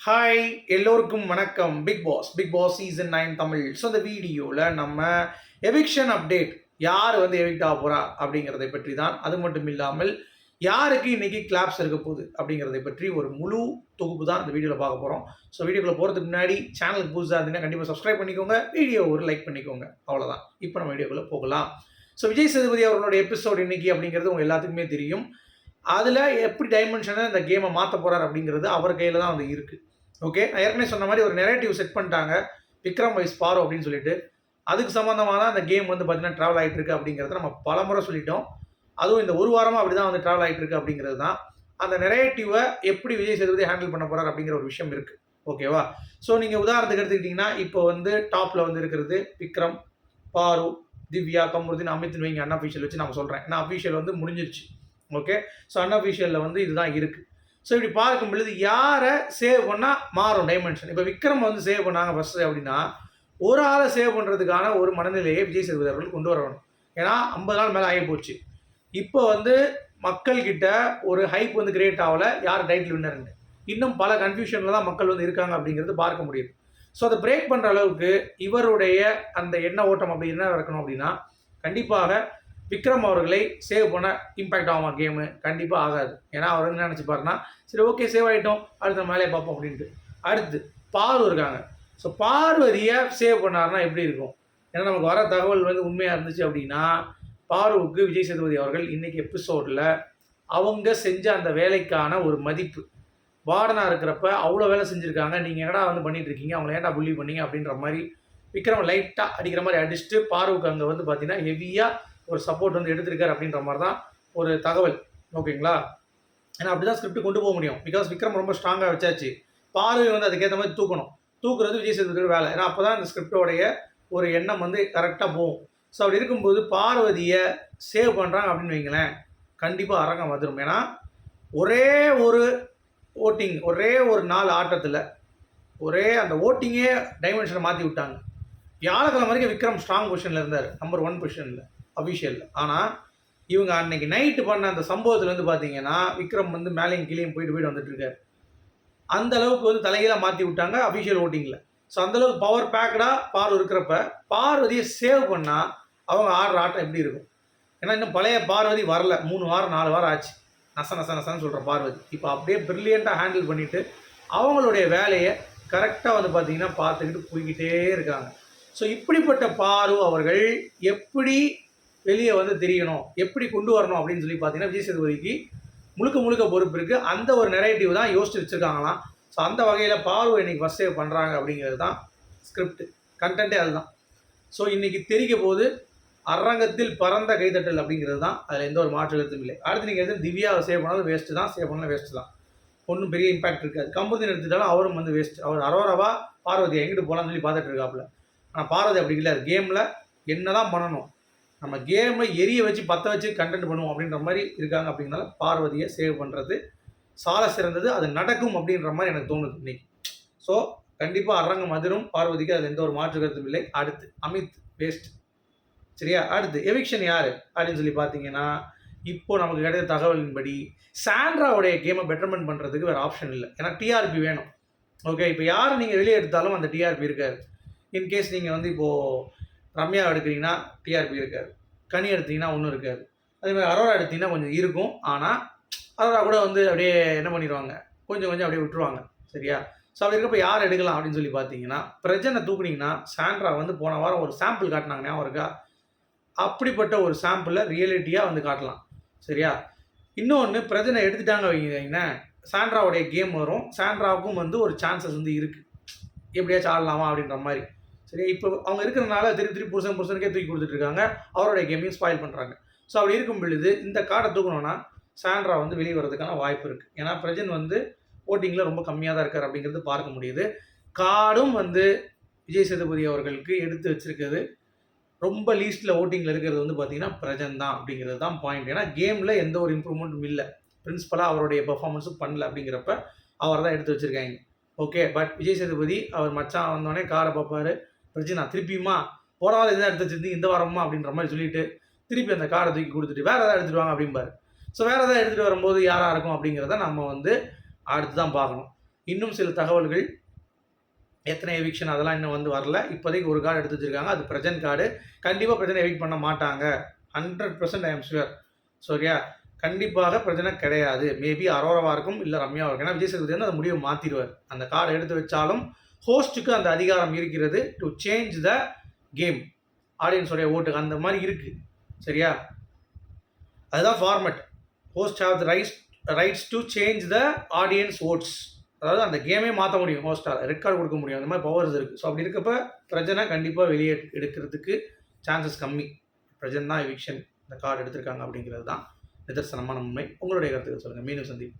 Hi எல்லோருக்கும் வணக்கம். Bigg Boss Bigg Boss season nine Tamil. So இந்த வீடியோவில் நம்ம எவிக்ஷன் அப்டேட் யார் வந்து எவிக்ட் ஆக போகிறா அப்படிங்கிறதை பற்றி தான் அது மட்டும் இல்லாமல் யாருக்கு இன்றைக்கி கிளாப்ஸ் இருக்க போகுது அப்படிங்கிறதை பற்றி ஒரு முழு தொகுப்பு தான் இந்த வீடியோவில் பார்க்க போகிறோம் ஸோ வீடியோக்குள்ளே போகிறதுக்கு முன்னாடி சேனலுக்கு புதுசாக இருந்தீங்கன்னா கண்டிப்பாக சப்ஸ்கிரைப் பண்ணிக்கோங்க. வீடியோ ஒரு லைக் பண்ணிக்கோங்க. அவ்வளோதான் இப்போ நம்ம வீடியோக்குள்ளே போகலாம். ஸோ விஜய் சேதுபதி அவர்களோட எபிசோட் இன்னைக்கு அப்படிங்கிறது உங்கள் எல்லாத்துக்குமே தெரியும். அதில் எப்படி டைமென்ஷனை இந்த கேமை மாற்ற போகிறார் அப்படிங்கிறது அவர் கையில் தான் வந்து இருக்குது ஓகே நான் ஏற்கனவே சொன்ன மாதிரி ஒரு நெரேட்டிவ் செட் பண்ணிட்டாங்க. விக்ரம் வைஸ் பாரோ அப்படின்னு சொல்லிட்டு. அதுக்கு சம்மந்தமான அந்த கேம் வந்து பார்த்தீங்கன்னா ட்ராவல் ஆகிட்டு இருக்கு அப்படிங்கிறத நம்ம பலமுறை சொல்லிட்டோம். அதுவும் இந்த ஒரு வாரமாக அப்படி தான் வந்து ட்ராவல் ஆகிட்டு இருக்கு அப்படிங்கிறது தான் அந்த நெரேட்டிவை எப்படி விஜய் சேதுபதி ஹேண்டில் பண்ண போகிறார் அப்படிங்கிற ஒரு விஷயம் இருக்குது ஓகேவா ஸோ நீங்கள் உதாரணத்துக்கு எடுத்துக்கிட்டிங்கன்னா இப்போ வந்து டாப்பில் வந்து இருக்கிறது விக்ரம் பாரு திவ்யா கமருதீன் அமித்னு வைங்க அன்அஃபிஷியல் வச்சு நான் சொல்கிறேன் ஏன்னா அஃபிஷியல் வந்து முடிஞ்சிருச்சு. ஓகே ஸோ அன்அஃபிஷியலில் வந்து இதுதான் இருக்குது ஸோ இப்படி பார்க்கும் பொழுது யாரை சேவ் பண்ணால் மாறும் டைமென்ஷன் இப்போ விக்ரம் வந்து சேவ் பண்ணாங்க ஃபஸ்ட்டு அப்படின்னா ஒரு ஆளை சேவ் பண்ணுறதுக்கான ஒரு மனநிலையை விஜய் சேதுபதி அவர்கள் கொண்டு வரணும். ஏன்னா ஐம்பது நாள் மேலே ஆகி போச்சு. இப்போ வந்து மக்கள்கிட்ட ஒரு ஹைப் வந்து கிரியேட் ஆகல யார் டைட்டில் வின்னர்னு இன்னும் பல கன்ஃபியூஷனில் தான் மக்கள் வந்து இருக்காங்க அப்படிங்கிறது பார்க்க முடியுது. ஸோ அதை பிரேக் பண்ணுற அளவுக்கு இவருடைய அந்த எண்ண ஓட்டம் அப்படி என்ன இருக்கணும் அப்படின்னா கண்டிப்பாக விக்ரம் அவர்களை சேவ் பண்ண இம்பாக்ட் ஆகுமா கேமு கண்டிப்பாக ஆகாது. ஏன்னா அவர் என்ன நினச்சிப்பாருன்னா சரி ஓகே சேவ் ஆகிட்டோம் அடுத்த மேலே பார்ப்போம் அப்படின்ட்டு. அடுத்து பார்வ இருக்காங்க. ஸோ பார்வதியை சேவ் பண்ணாருன்னா எப்படி இருக்கும்? ஏன்னா நமக்கு வர தகவல் வந்து உண்மையாக இருந்துச்சு அப்படின்னா பார்வுக்கு விஜய் சேதுபதி அவர்கள் இன்றைக்கி எபிசோடில் அவங்க செஞ்ச அந்த வேலைக்கான ஒரு மதிப்பு. வார்டனாக இருக்கிறப்ப அவ்வளோ வேலை செஞ்சுருக்காங்க நீங்கள் என்னடா வந்து பண்ணிகிட்டு இருக்கீங்க? அவங்கள ஏன்டா புள்ளி பண்ணீங்க? அப்படின்ற மாதிரி விக்ரம் லைட்டாக அடிக்கிற மாதிரி அடிச்சுட்டு பார்வுக்கு அங்கே வந்து பார்த்தீங்கன்னா ஹெவியாக ஒரு சப்போர்ட் வந்து எடுத்திருக்காரு அப்படின்ற மாதிரி தான் ஒரு தகவல். ஓகேங்களா? ஏன்னா அப்படி தான் ஸ்கிரிப்ட் கொண்டு போக முடியும். பிகாஸ் விக்ரம் ரொம்ப ஸ்ட்ராங்காக வச்சாச்சு. பார்வை வந்து அதுக்கேற்ற மாதிரி தூக்கணும். தூக்குறது விஜய் சேதுபதியோட வேலை. ஏன்னா அப்போ தான் இந்த ஸ்கிரிப்டோடைய ஒரு எண்ணம் வந்து கரெக்டாக போகும். ஸோ அப்படி இருக்கும்போது பார்வதியை சேவ் பண்ணுறாங்க அப்படின்னு வைங்களேன். கண்டிப்பாக அரங்கம் வந்துடும் ஏன்னா ஒரே ஒரு ஓட்டிங் ஒரே ஒரு நாலு ஆட்டத்தில் ஒரே அந்த ஓட்டிங்கே டைமென்ஷனை மாற்றி விட்டாங்க. வியாழக்கிழமை வரைக்கும் விக்ரம் ஸ்ட்ராங் பொசிஷனில் இருந்தார். நம்பர் ஒன் பொசிஷனில் அஃபிஷியல் ஆனால் இவங்க அன்னைக்கு நைட்டு பண்ண அந்த சம்பவத்தில் வந்து பார்த்தீங்கன்னா விக்ரம் வந்து மேலேயும் கீழேயும் போயிட்டு போயிட்டு வந்துட்டுருக்காரு அந்த அளவுக்கு வந்து தலைகீழாக மாற்றி விட்டாங்க அஃபிஷியல் ஓட்டிங்கில் ஸோ அந்தளவுக்கு பவர் பேக்கடாக பார் இருக்கிறப்ப பார்வதியை சேவ் பண்ணால் அவங்க ஆடுற ஆட்டம் எப்படி இருக்கும்? ஏன்னா இன்னும் பழைய பார்வதி வரல. மூணு வாரம் நாலு வாரம் ஆச்சு. நச நச நசன்னு சொல்கிற பார்வதி. இப்போ அப்படியே ப்ரில்லியண்ட்டாக ஹேண்டில் பண்ணிவிட்டு அவங்களுடைய வேலையை கரெக்டாக வந்து பார்த்தீங்கன்னா பார்த்துக்கிட்டு போய்கிட்டே இருக்காங்க. ஸோ இப்படிப்பட்ட பாரு அவர்கள் எப்படி வெளியே வந்து தெரியணும். எப்படி கொண்டு வரணும் அப்படின்னு சொல்லி பார்த்தீங்கன்னா விஜய் சேதுபதிக்கு முழுக்க முழுக்க பொறுப்பு இருக்குது அந்த ஒரு நெரேட்டிவ் தான் யோசிச்சு வச்சுருக்காங்களாம். ஸோ அந்த வகையில் பார்வை இன்னைக்கு ஃபஸ்ட் சேவ் பண்ணுறாங்க அப்படிங்கிறது தான் ஸ்கிரிப்ட் கண்டென்ட்டே அதுதான். ஸோ இன்றைக்கி தெரிக்க போது அரங்கத்தில் பறந்த கைதட்டல் அப்படிங்கிறது தான் அதில் எந்த ஒரு மாற்று கருத்தும் இல்லை. அடுத்து நீங்கள் எது திவ்யாவை சேவ் பண்ணாலும் வேஸ்ட்டு தான் சேவ் பண்ணாலும் வேஸ்ட்டு தான். ஒன்றும் பெரிய இம்பாக்ட் இருக்காது. கம்புதின் எடுத்துட்டாலும் அவரும் வந்து வேஸ்ட் அவர் அரோரவா பார்வதி எங்கிட்டு போகலான்னு சொல்லி பார்த்துட்டு இருக்காப்புல. ஆனால் பார்வதி அப்படி இல்லை. கேமில் என்ன தான் பண்ணணும் நம்ம கேமை எரிய வச்சு பற்ற வச்சு கண்டென்ட் பண்ணுவோம் அப்படின்ற மாதிரி இருக்காங்க அப்படிங்கிறனால பார்வதியை சேவ் பண்ணுறது சால சிறந்தது அது நடக்கும் அப்படின்ற மாதிரி எனக்கு தோணுது இன்னைக்கு. ஸோ கண்டிப்பாக அரங்கம் மதுரும் பார்வதிக்கு அதில் எந்த ஒரு மாற்று கருத்தும் இல்லை. அடுத்து அமித் வேஸ்ட் சரியா? அடுத்து எவிக்ஷன் யார்? அப்படின்னு சொல்லி பார்த்தீங்கன்னா இப்போ நமக்கு கிடைத்த தகவலின்படி சாண்ட்ராவுடைய கேமை பெட்டர்மெண்ட் பண்ணுறதுக்கு வேறு ஆப்ஷன் இல்லை. ஏன்னா டிஆர்பி வேணும். ஓகே இப்போ யார் நீங்கள் வெளியே எடுத்தாலும் அந்த டிஆர்பி இருக்காது. இன்கேஸ் நீங்கள் வந்து இப்போது ரம்யா எடுக்கிறீங்கன்னா டிஆர்பி இருக்காது. கனி எடுத்தீங்கன்னா ஒன்றும் இருக்காது. அதே மாதிரி அரோரா எடுத்தீங்கன்னா கொஞ்சம் இருக்கும். ஆனால் அரோரா கூட வந்து அப்படியே என்ன பண்ணிடுவாங்க? கொஞ்சம் கொஞ்சம் அப்படியே விட்டுருவாங்க. சரியா? ஸோ அப்படி இருக்கப்போ யார் எடுக்கலாம் அப்படின்னு சொல்லி பார்த்தீங்கன்னா பிரஜனை தூக்குனீங்கன்னா சாண்ட்ரா வந்து போன வாரம் ஒரு சாம்பிள் காட்டினாங்க. ஞாபகம் இருக்கா? அப்படிப்பட்ட ஒரு சாம்பிளை ரியாலிட்டியாக வந்து காட்டலாம். சரியா? இன்னொன்று பிரஜனை எடுத்துட்டாங்க வைங்கன்னா சாண்ட்ராவுடைய கேம் வரும். சாண்ட்ராவுக்கும் வந்து ஒரு சான்சஸ் வந்து இருக்குது எப்படியாச்சும் ஆடலாமா அப்படின்ற மாதிரி. சரி இப்போ அவங்க இருக்கிறனால திருப்பி திருப்பி புருஷன் புருஷனுக்கே தூக்கி கொடுத்துட்ருக்காங்க அவருடைய கேமையும் ஸ்பாயில் பண்ணுறாங்க ஸோ அப்படி இருக்கும் பொழுது இந்த கார்டை தூக்கணும்னா சாண்ட்ரா வந்து வெளியே வரதுக்கான வாய்ப்பு இருக்குது ஏன்னா பிரஜன் வந்து ஓட்டிங்கில் ரொம்ப கம்மியாக தான் இருக்கார் அப்படிங்கிறது பார்க்க முடியுது. கார்டும் வந்து விஜய் சேதுபதி அவர்களுக்கு எடுத்து வச்சிருக்கிறது. ரொம்ப லீஸ்ட்டில் ஓட்டிங்கில் இருக்கிறது வந்து பார்த்தீங்கன்னா பிரஜன் தான் அப்படிங்கிறது தான் பாயிண்ட் ஏன்னா கேமில் எந்த ஒரு இம்ப்ரூவ்மெண்ட்டும் இல்லை. பிரின்ஸ்பலாக அவருடைய பெர்ஃபார்மன்ஸும் பண்ணல அப்படிங்கிறப்ப அவர் தான் எடுத்து வச்சுருக்காங்க. ஓகே பட் விஜய் சேதுபதி அவர் மச்சான் வந்தோடனே காரை பார்ப்பார். பிரச்சனை. திருப்பியுமா போன வாரம் இதான் எடுத்து வச்சிருந்து இந்த வாரமா அப்படின்ற மாதிரி சொல்லிட்டு திருப்பி அந்த காரை தூக்கி கொடுத்துட்டு வேறு எதாவது எடுத்துகிட்டு வாங்க அப்படிம்பாரு. ஸோ வேறு எதாவது எடுத்துகிட்டு வரும்போது யாராக இருக்கும் அப்படிங்கிறத நம்ம வந்து அடுத்து தான் பார்க்கணும். இன்னும் சில தகவல்கள் எத்தனை எவிக்ஷன் அதெல்லாம் இன்னும் வந்து வரல. இப்போதைக்கு ஒரு கார்டு எடுத்து வச்சிருக்காங்க. அது ப்ரெசென்ட் கார்டு கண்டிப்பாக பிரச்சனை எவிக் பண்ண மாட்டாங்க. Hundred percent I am sure சரியா? கண்டிப்பாக பிரச்சனை கிடையாது. மேபி அரோரவாக இருக்கும் இல்லை ரம்யாவாக இருக்கும். ஏன்னா விஜய் சேதுபதி வந்து அந்த முடிவை மாற்றிடுவார் அந்த கார்டை எடுத்து வச்சாலும் ஹோஸ்ட்டுக்கு அந்த அதிகாரம் இருக்கிறது டு சேஞ்ச் த கேம் ஆடியன்ஸோடைய ஓட்டுக்கு அந்த மாதிரி இருக்குது சரியா? அதுதான் format host have the rights rights to change the audience votes அதாவது அந்த கேமே மாற்ற முடியும் ஹோஸ்டால் ரெக்கார்டு கொடுக்க முடியும். அந்த மாதிரி பவர்ஸ் இருக்குது ஸோ அப்படி இருக்கப்ப பிரஜனை கண்டிப்பாக வெளியே எடுக்கிறதுக்கு சான்சஸ் கம்மி. பிரஜன் தான் எவிக்ஷன் இந்த கார்டு எடுத்திருக்காங்க அப்படிங்கிறது தான் நிதர்சனமான உண்மை. உங்களுடைய கருத்துக்கள் சொல்லுங்கள் மீண்டும் சந்தீப்